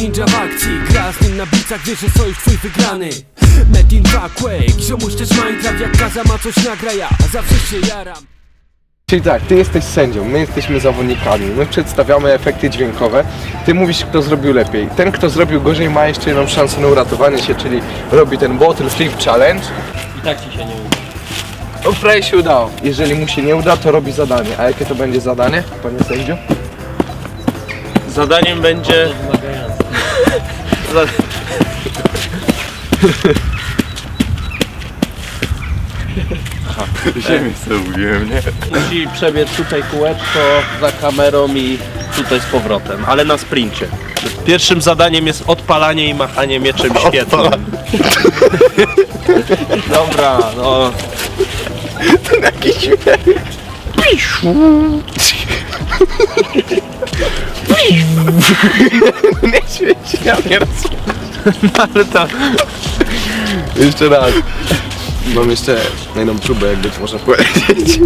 ninja w akcji Gra z nim na bicach, wiesz, że sojusz twój wygrany Metin 2 Quake Ziomuś też Minecraft, jak Kaza ma coś nagra ja Zawsze się jaram Czyli tak, ty jesteś sędzią, my jesteśmy zawodnikami, my przedstawiamy efekty dźwiękowe, ty mówisz kto zrobił lepiej. Ten kto zrobił gorzej ma jeszcze jedną szansę na uratowanie się, czyli robi ten bottle flip challenge. I tak ci się nie uda. No prawie się udało. Jeżeli mu się nie uda, to robi zadanie. A jakie to będzie zadanie, panie sędziu? Zadaniem będzie... Ziemię sobie ubiłem, nie? Musi przebiec tutaj kółeczko za kamerą i tutaj z powrotem, ale na sprincie. Pierwszym zadaniem jest odpalanie i machanie mieczem świetlnym. Dobra, no. Jakiś śmiech. Nie świeci, ja nie rozumiem. Ale to... Jeszcze raz. Mam jeszcze jedną próbę, jakby to można powiedzieć.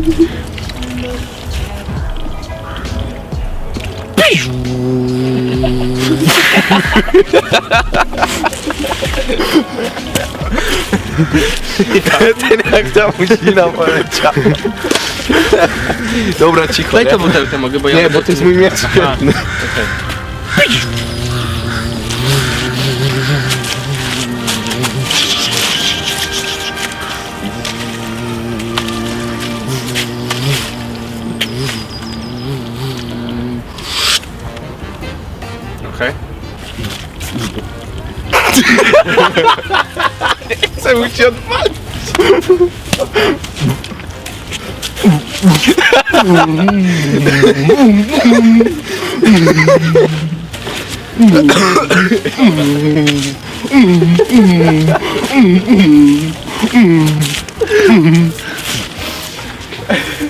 Ten jak ta musina poleciała. Dobra, cicho. Daj nie? tę butelkę mogę, bo ja... Nie, bo to jest mój miecz świetny. Okej. Chcę mu się odpalić.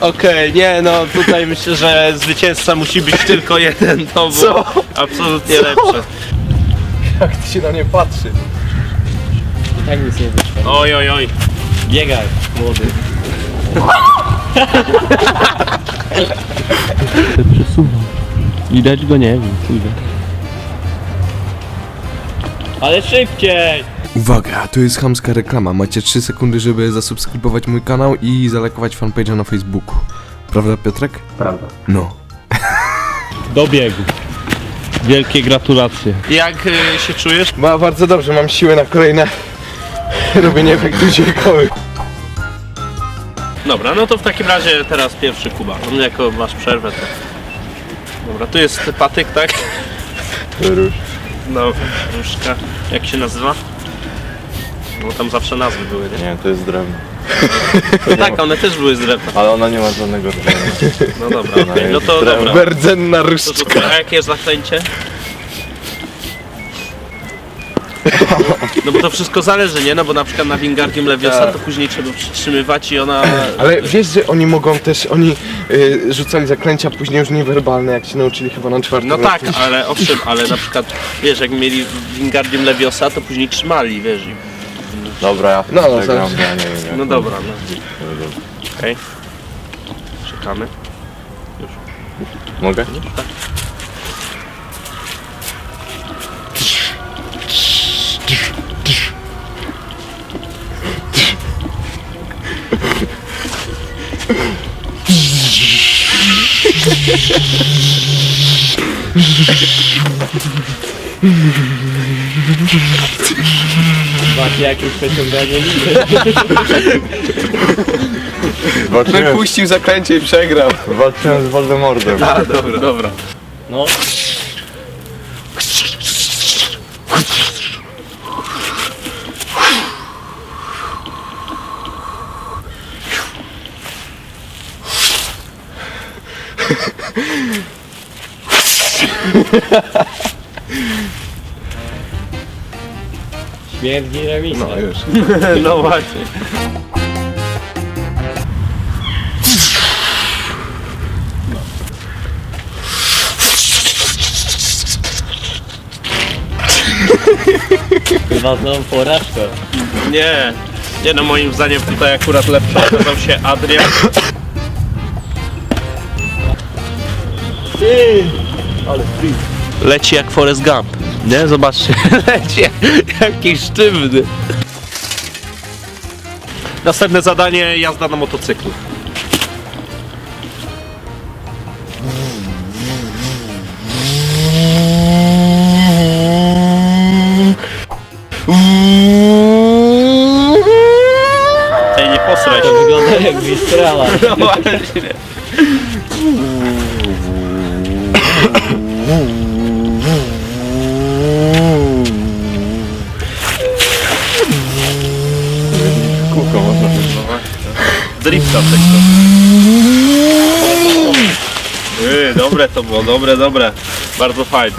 Okej, nie no, tutaj myślę, że zwycięzca musi być tylko jeden, to było Co? absolutnie lepsze. Jak ty się na mnie patrzy. Tak nic nie wyszło. Oj, oj, oj. Biegaj, młody. Przesuwam. Widać go nie wiem, pójdę. Ale szybciej! Uwaga, to jest chamska reklama. Macie 3 sekundy, żeby zasubskrybować mój kanał i zalekować fanpage'a na Facebooku. Prawda, Piotrek? Prawda. No. Dobiegł. Wielkie gratulacje. Jak y, się czujesz? Ma bardzo dobrze, mam siłę na kolejne robienie efektów dźwiękowych. Dobra, no to w takim razie teraz pierwszy Kuba. No, jako masz przerwę to... Dobra, tu jest patyk, tak? Róż. No, różka. Jak się nazywa? No tam zawsze nazwy były, nie? Nie, to jest drewno. No tak, one też były z drewna. Ale ona nie ma żadnego drewna. No dobra, okej, no to Drewno. dobra. Berdzenna To, to, różdżka. a jakie jest zaklęcie? No bo to wszystko zależy, nie? No bo na przykład na Wingardium Leviosa to później trzeba przytrzymywać i ona... Ale wiesz, że oni mogą też, oni y, rzucali zaklęcia później już niewerbalne, jak się nauczyli chyba na czwartym No tak, roku. ale owszem, ale na przykład, wiesz, jak mieli Wingardium Leviosa, to później trzymali, wiesz, i... Dobra, ja No, no, przegram, zaraz. ja nie wiem jak No to- dobra, no. Okej. Czekamy. Mogę? Macie jakieś przeciąganie liny? Walczyłem, Puścił zaklęcie i przegrał. walczyłem z Voldemortem. A, dobra, dobra. No. Śmierdzi remisem. No już. No właśnie. Chyba znowu porażkę. Nie. Nie no, moim zdaniem tutaj akurat lepszy okazał się Adrian. Ty! Ale ty. Leci jak Forrest Gump. Nie, zobaczcie, lecie, jaki sztywny. Następne zadanie, jazda na motocyklu. Ej, nie posraj się. Wygląda jak Mistrala. No właśnie. kommer snart ut med meg. Drifta-sektor. Dobre to było, dobre, dobre. Bardzo fajne.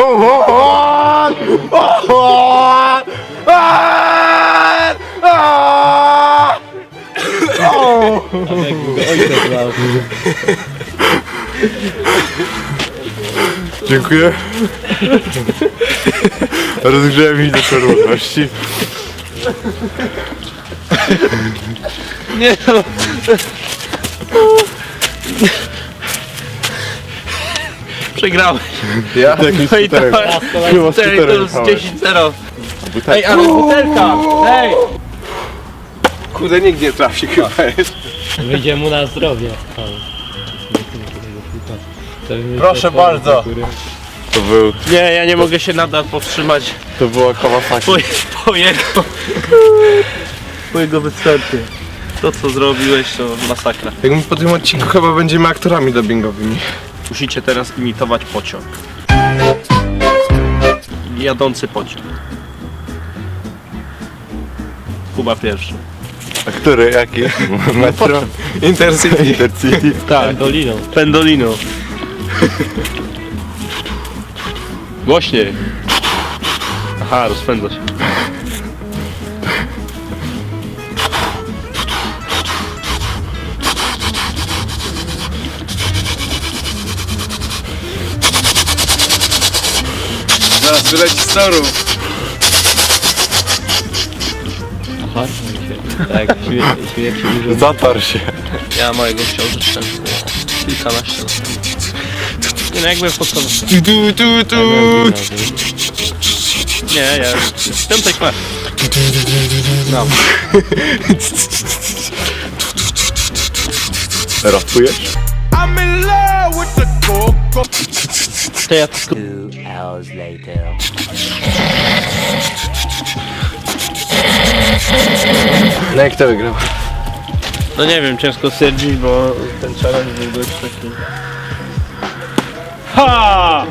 Oh, oh, oh. Dziękuję. Rozgrzałem mi do czerwoności. Nie no. Przegrałeś. Ja? No i to, Chyba skuterem jest jechałem. 10-0. Ej, ale butelka! Ej! Kurde, nikt nie trafi chyba jest. Wyjdzie mu na zdrowie. Proszę bardzo. To był, Nie, ja nie mogę się nadal powstrzymać to była Kawasaki. po, po jego... po jego występie. To co zrobiłeś to masakra. Jak my po tym odcinku chyba będziemy aktorami dubbingowymi. Musicie teraz imitować pociąg. Jadący pociąg. Kuba pierwszy. A który? Jaki? Metro? Intercity. Intercity? Tak, Doliną. Pendolino. Głośniej. Aha, rozpędza się. Zaraz wyleci z toru. Aha, tak, śmie- śmiech się dużo. Zatarł się. Ja mojego chciał zastępstwo. Kilkanaście zastępstw. Nie no, jakby. Tu, tu, tu, tu. Nie, ja jestem tak masz. No. Rapujesz? To ja tylko... No jak to wygrał? No nie wiem, ciężko stwierdzić, bo ten challenge był dość taki... Ha!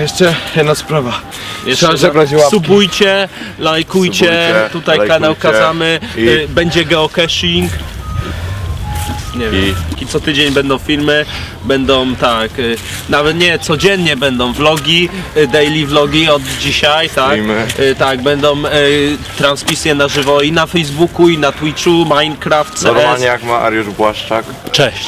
Jeszcze jedna sprawa. Jeszcze Trzeba łapki. subujcie, lajkujcie, Subujcie, tutaj lajkujcie kanał kazamy, i- y, będzie geocaching. Nie wiem, i co tydzień będą filmy, będą tak, y, nawet nie, codziennie będą vlogi, y, daily vlogi od dzisiaj, tak, Streamy. y, tak, będą y, transmisje na żywo i na Facebooku, i na Twitchu, Minecraft, CS. Normalnie jak ma Ariusz Błaszczak. Cześć!